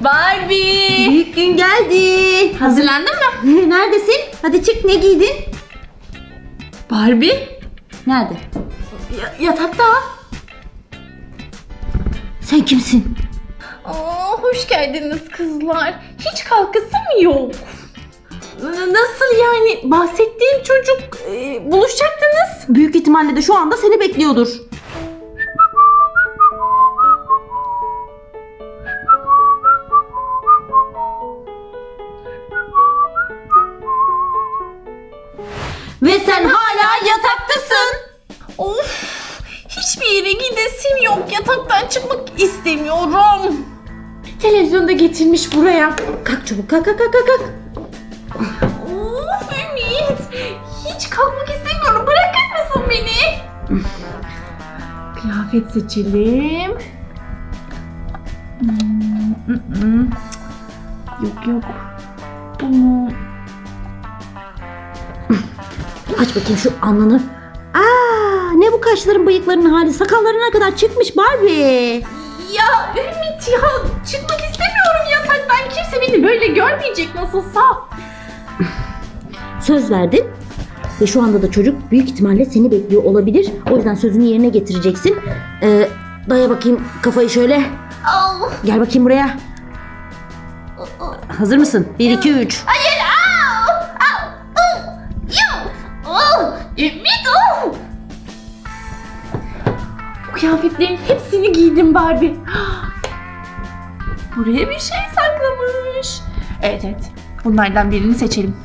Barbie. Büyük gün geldi. Hazırlandın mı? Neredesin? Hadi çık ne giydin? Barbie. Nerede? Ya- yatakta. Sen kimsin? Aa, hoş geldiniz kızlar. Hiç kalkası mı yok? Nasıl yani? Bahsettiğim çocuk e, buluşacaktınız. Büyük ihtimalle de şu anda seni bekliyordur. Ve sen hala yataktasın. Of! Hiçbir yere gidesim yok. Yataktan çıkmak istemiyorum. Televizyonda getirmiş buraya. Kalk çabuk kalk kalk kalk kalk. kalk. Of Ümit. Hiç kalkmak istemiyorum. Bırakır mısın beni? Kıyafet seçelim. Hmm, mm, mm. Yok yok. Bunu Aç bakayım şu alnını. Aa, ne bu kaşların bıyıkların hali? Sakallarına kadar çıkmış Barbie. Ya Ümit ya çıkmak istemiyorum yataktan. Kimse beni böyle görmeyecek nasılsa. Söz verdin. Ve şu anda da çocuk büyük ihtimalle seni bekliyor olabilir. O yüzden sözünü yerine getireceksin. Ee, daya bakayım kafayı şöyle. Gel bakayım buraya. Hazır mısın? 1, 2, 3. Hayır. Kıyafetlerin hepsini giydim Barbie. Buraya bir şey saklamış. Evet evet. Bunlardan birini seçelim.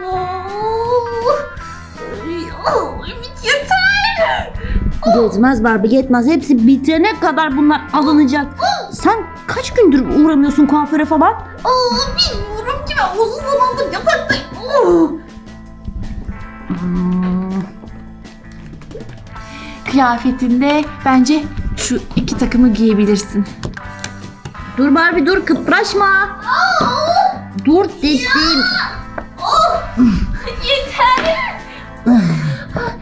Yetmez Barbie yetmez. Hepsi bitene kadar bunlar alınacak. Sen kaç gündür uğramıyorsun kuaföre falan? Aa, bilmiyorum ki ben uzun zamandır yataktayım. Kıyafetinde bence şu iki takımı giyebilirsin. Dur Barbie dur kıpraşma. Dur dedim. Yeter.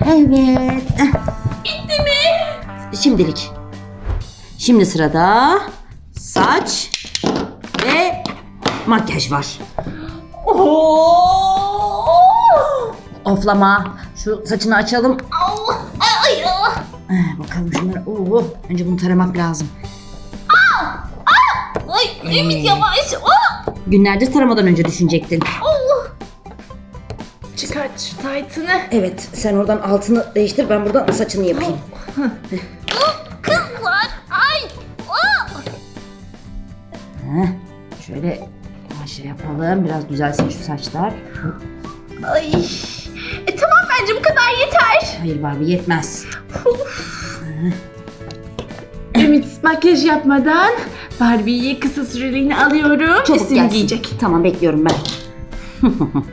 Evet. Bitti mi? Şimdilik. Şimdi sırada saç ve makyaj var. Oo. Oflama. Şu saçını açalım. Allah. Ay, ay. Eh, Bakalım şunları. Oo, önce bunu taramak lazım. Ay, Ümit yavaş. Aa. Günlerdir taramadan önce düşünecektin. Allah. Çıkart şu taytını. Evet, sen oradan altını değiştir, ben buradan saçını yapayım. Kızlar. Ay. Aa. Heh, şöyle yavaş yapalım, biraz düzelsin şu saçlar. Ay. Bence bu kadar yeter. Hayır Barbie yetmez. Ümit makyaj yapmadan Barbie'yi kısa süreliğine alıyorum. Çabuk Üstünü gelsin. giyecek. Tamam bekliyorum ben.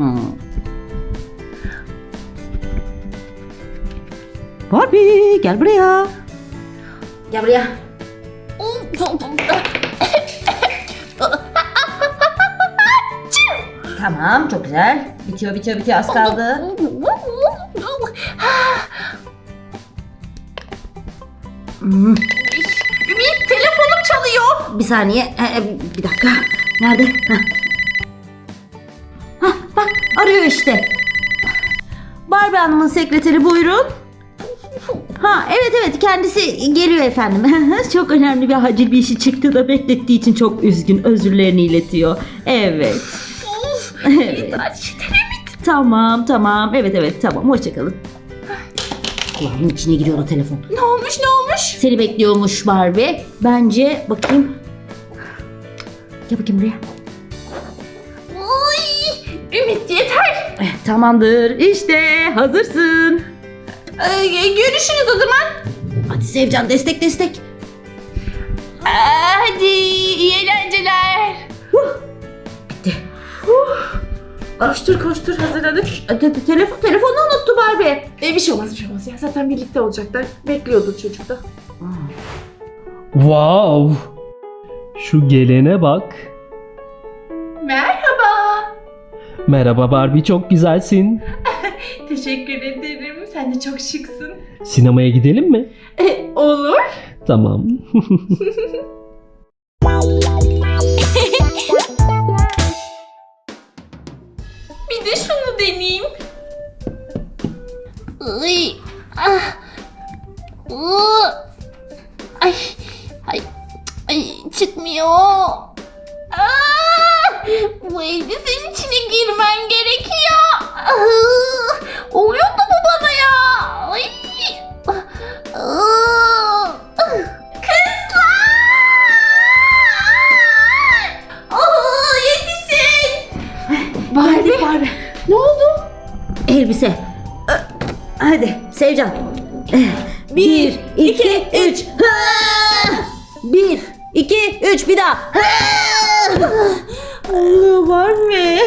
Barbie gel buraya. Gel buraya. Tamam çok güzel. Bitiyor bitiyor bitiyor az kaldı. Hmm, Ümit telefonum çalıyor. bir saniye. Ee, bir dakika. Nerede? Heh. Hah, bak arıyor işte. Barbie Hanım'ın sekreteri buyurun. Ha evet evet kendisi geliyor efendim. çok önemli bir acil bir işi çıktı da beklettiği için çok üzgün özürlerini iletiyor. Evet. Evet. Tamam tamam evet evet tamam hoşçakalın. Kulağımın içine giriyor o telefon. Ne olmuş ne olmuş? Seni bekliyormuş Barbie. Bence bakayım. Gel bakayım buraya. Ay, Ümit yeter. Eh, tamamdır. İşte hazırsın. Ee, görüşürüz o zaman. Hadi Sevcan destek destek. Aa, hadi iyi eğlenceler. Bitti. Koştur koştur hazırladık. E, te- te- telefon telefonunu unuttu Barbie. E, bir şey olmaz bir şey olmaz ya zaten birlikte olacaklar. Bekliyordur çocuk da. Wow! Şu gelene bak. Merhaba. Merhaba Barbie çok güzelsin. Teşekkür ederim. Sen de çok şıksın. Sinemaya gidelim mi? E, olur. Tamam. çıkmıyor. Ah, bu elbisenin içine girmen gerekiyor. Var mı?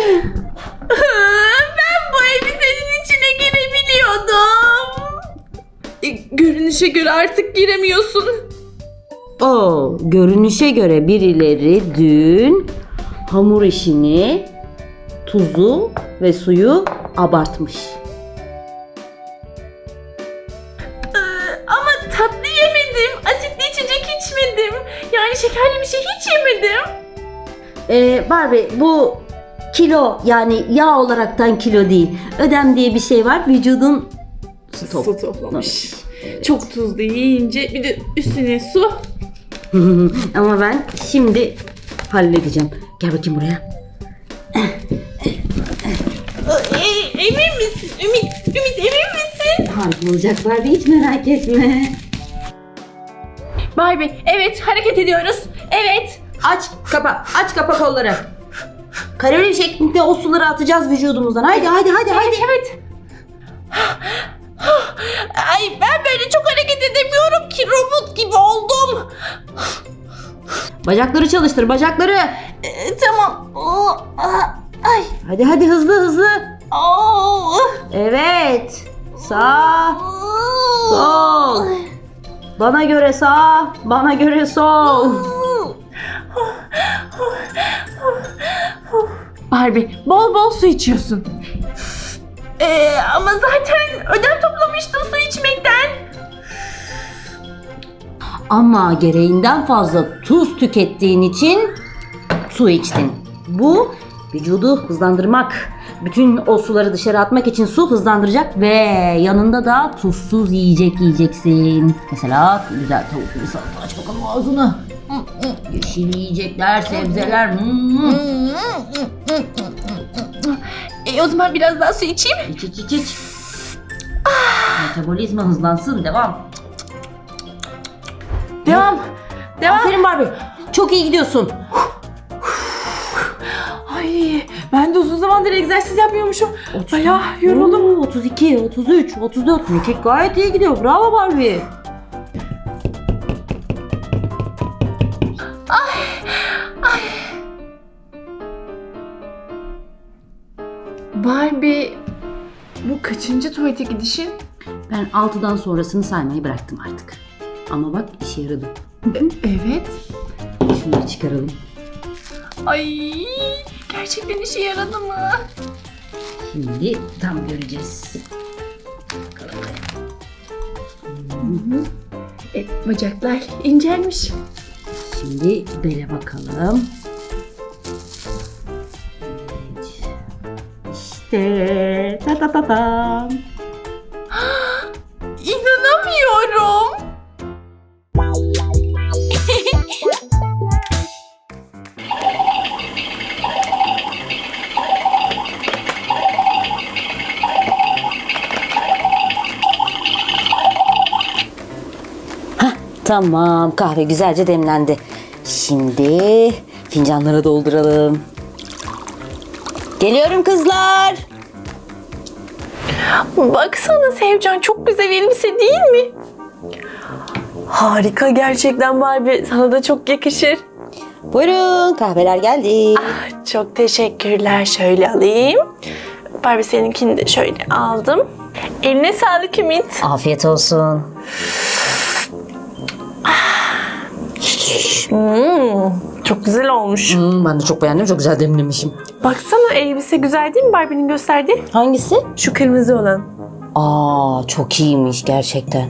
ben bu elbisenin içine girebiliyordum. E, Görünüşe göre artık giremiyorsun. O görünüşe göre birileri dün hamur işini, tuzu ve suyu abartmış. Ee, ama tatlı yemedim. Asitli içecek içmedim. Yani şekerli bir şey hiç yemedim. Ee, Barbie bu kilo yani yağ olaraktan kilo değil. Ödem diye bir şey var. Vücudun stop. Su toplamış. Çok tuzlu yiyince bir de üstüne su. Ama ben şimdi halledeceğim. Gel bakayım buraya. Emin misin? Ümit, Ümit emin misin? Harika olacak Barbie hiç merak etme. Barbie evet hareket ediyoruz. Evet. Aç kapa, aç kapa kolları. Kalori şeklinde o suları atacağız vücudumuzdan. Haydi haydi haydi haydi. Evet. Ay ben böyle çok hareket edemiyorum ki robot gibi oldum. Bacakları çalıştır bacakları. E, tamam. Oo, ay. Hadi hadi hızlı hızlı. Oo. Evet. Sağ, sol. Bana göre sağ, bana göre sol. Barbie bol bol su içiyorsun. Ee, ama zaten ödem toplamıştım su içmekten. Ama gereğinden fazla tuz tükettiğin için su içtin. Bu vücudu hızlandırmak, bütün o suları dışarı atmak için su hızlandıracak ve yanında da tuzsuz yiyecek yiyeceksin. Mesela güzel tavuklu bir salata aç bakalım ağzını. Yeşil yiyecekler, sebzeler. hmm. E, o zaman biraz daha su içeyim. İç iç iç iç. Metabolizma hızlansın. Devam. Devam. Devam. Aferin Barbie. Çok iyi gidiyorsun. Ay ben de uzun zamandır egzersiz yapmıyormuşum. Bayağı yoruldum. Oo, 32, 33, 34. Mekik gayet iyi gidiyor. Bravo. Barbie kaçıncı tuvalete gidişin? Ben 6'dan sonrasını saymayı bıraktım artık. Ama bak işe yaradı. Evet. Şunları çıkaralım. Ay gerçekten işe yaradı mı? Şimdi tam göreceğiz. E, bacaklar incelmiş. Şimdi bele bakalım. Evet. İşte ta ta ta tam. İnanamıyorum. Tamam kahve güzelce demlendi. Şimdi fincanlara dolduralım. Geliyorum kızlar. Baksana Sevcan çok güzel elbise değil mi? Harika gerçekten Barbie. Sana da çok yakışır. Buyurun kahveler geldi. Çok teşekkürler. Şöyle alayım. Barbie seninkini de şöyle aldım. Eline sağlık Ümit. Afiyet olsun. Hmm, çok güzel olmuş. Hmm, ben de çok beğendim. Çok güzel demlemişim. Baksana elbise güzel değil mi Barbie'nin gösterdiği? Hangisi? Şu kırmızı olan. Aa çok iyiymiş gerçekten.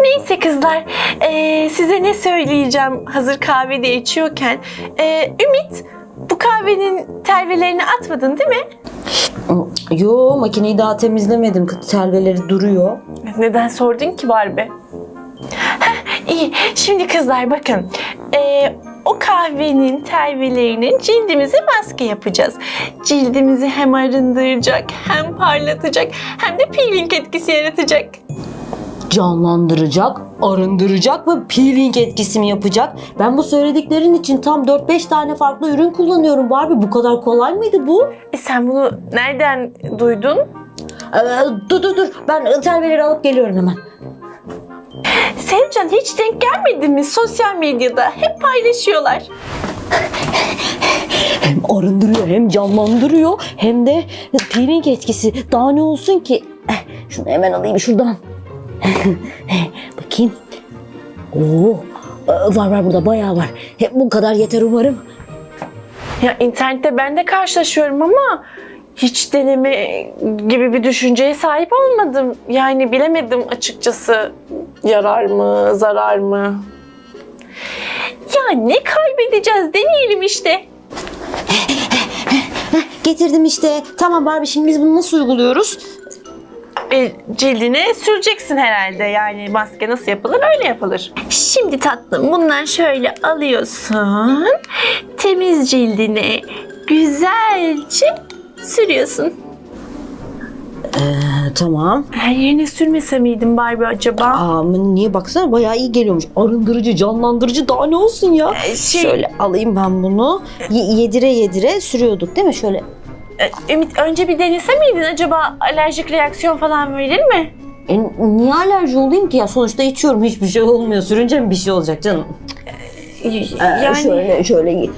Neyse kızlar, eee, size ne söyleyeceğim hazır kahve de içiyorken. Eee, Ümit, bu kahvenin telvelerini atmadın değil mi? Yo makineyi daha temizlemedim. Telveleri duruyor. Neden sordun ki Barbie? İyi, şimdi kızlar bakın. Eee, o kahvenin telvelerinin cildimize maske yapacağız. Cildimizi hem arındıracak, hem parlatacak, hem de peeling etkisi yaratacak. Canlandıracak, arındıracak ve peeling etkisi mi yapacak? Ben bu söylediklerin için tam 4-5 tane farklı ürün kullanıyorum Barbie. Bu kadar kolay mıydı bu? E sen bunu nereden duydun? Ee, dur dur dur. Ben telveleri alıp geliyorum hemen. Sevcan hiç denk gelmedi mi sosyal medyada? Hep paylaşıyorlar. Hem arındırıyor hem canlandırıyor hem de peeling etkisi. Daha ne olsun ki? Eh, Şunu hemen alayım şuradan. Bakayım. Oo, var var burada bayağı var. Hep bu kadar yeter umarım. Ya internette ben de karşılaşıyorum ama hiç deneme gibi bir düşünceye sahip olmadım. Yani bilemedim açıkçası yarar mı, zarar mı? Ya ne kaybedeceğiz deneyelim işte. Getirdim işte. Tamam Barbie şimdi biz bunu nasıl uyguluyoruz? E, cildine süreceksin herhalde. Yani maske nasıl yapılır öyle yapılır. Şimdi tatlım bundan şöyle alıyorsun. Temiz cildine güzelce sürüyorsun. Ee, tamam. Her yerine sürmese miydim Barbie acaba? Aa, niye baksana bayağı iyi geliyormuş. Arındırıcı, canlandırıcı daha ne olsun ya? Ee, şey- Şöyle alayım ben bunu. Ye- yedire yedire sürüyorduk değil mi? Şöyle E, Ümit önce bir denese miydin acaba alerjik reaksiyon falan verir mi? E, niye alerji olayım ki ya? Sonuçta içiyorum hiçbir şey olmuyor. Sürünce mi bir şey olacak canım? Ee, Yani Şöyle şöyle.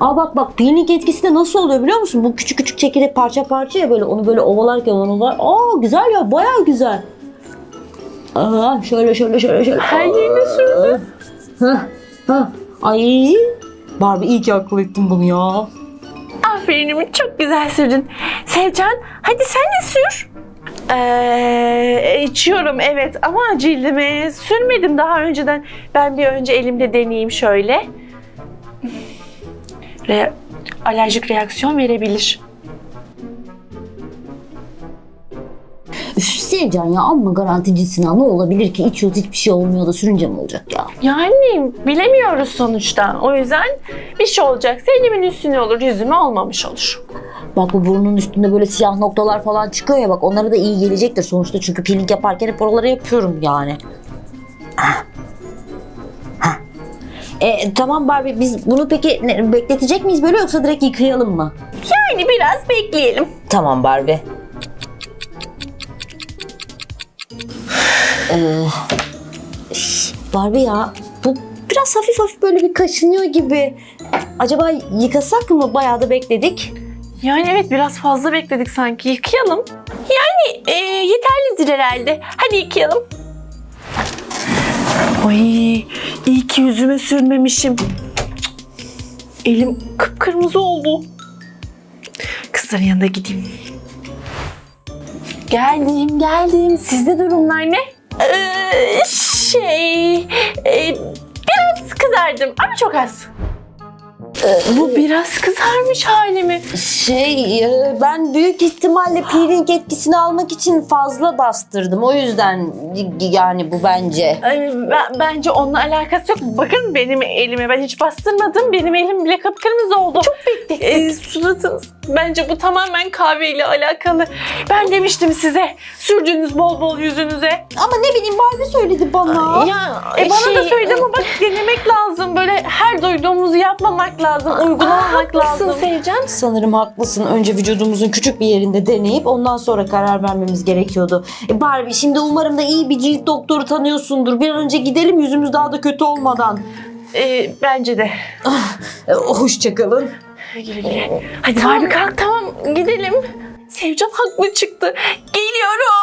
Aa bak bak peeling etkisi de nasıl oluyor biliyor musun? Bu küçük küçük çekirdek parça parça ya böyle onu böyle ovalarken onu var. Aa güzel ya bayağı güzel. Aa şöyle şöyle şöyle şöyle. her yerine sürdü. Hah, hah. Ay Barbie iyi ki akıl ettin bunu ya. Aferin Ümit çok güzel sürdün. Sevcan hadi sen de sür. Ee, içiyorum evet ama cildime sürmedim daha önceden. Ben bir önce elimde deneyeyim şöyle. Re- alerjik reaksiyon verebilir. Üf Sevcan ya amma garanticisin ha. Ne olabilir ki? İçiyoruz hiçbir şey olmuyor da sürünce mi olacak ya? Yani bilemiyoruz sonuçta. O yüzden bir şey olacaksa elimin üstüne olur, yüzüme olmamış olur. Bak bu burnun üstünde böyle siyah noktalar falan çıkıyor ya bak onlara da iyi gelecektir sonuçta çünkü peeling yaparken hep oraları yapıyorum yani. Ah. E, tamam Barbie biz bunu peki ne- bekletecek miyiz böyle yoksa direkt yıkayalım mı? Yani biraz bekleyelim. Tamam Barbie. Ee, Barbie ya bu biraz hafif hafif böyle bir kaşınıyor gibi. Acaba yıkasak mı? Bayağı da bekledik. Yani evet biraz fazla bekledik sanki. Yıkayalım. Yani e, yeterlidir herhalde. Hadi yıkayalım. Ay iyi ki yüzüme sürmemişim. Elim kıpkırmızı oldu. Kızların yanına gideyim. Geldim geldim. Sizde durumlar ne? Ee, şey e, biraz kızardım ama çok az. Bu biraz kızarmış halimi. Şey e, ben büyük ihtimalle peeling etkisini almak için fazla bastırdım. O yüzden yani bu bence. Ay, ben- bence onunla alakası yok. Bakın benim elime ben hiç bastırmadım. Benim elim bile kıpkırmızı oldu. Çok beklettik. Ee, suratınız. Bence bu tamamen kahveyle alakalı. Ben demiştim size. Sürdüğünüz bol bol yüzünüze. Ama ne bileyim Barbie söyledi bana. Ya e, bana da söyledi ama bak denemek lazım. Böyle her duyduğumuzu yapmamak lazım. Uygulamamak lazım. Sevcan. Sanırım haklısın. Önce vücudumuzun küçük bir yerinde deneyip ondan sonra karar vermemiz gerekiyordu. E Barbie şimdi umarım da iyi bir cilt doktoru tanıyorsundur. Bir an önce gidelim yüzümüz daha da kötü olmadan. Ee, bence de. E, Hoşçakalın. Güle güle. Hadi Barbie kalk tamam gidelim. Sevcan haklı çıktı. Geliyorum.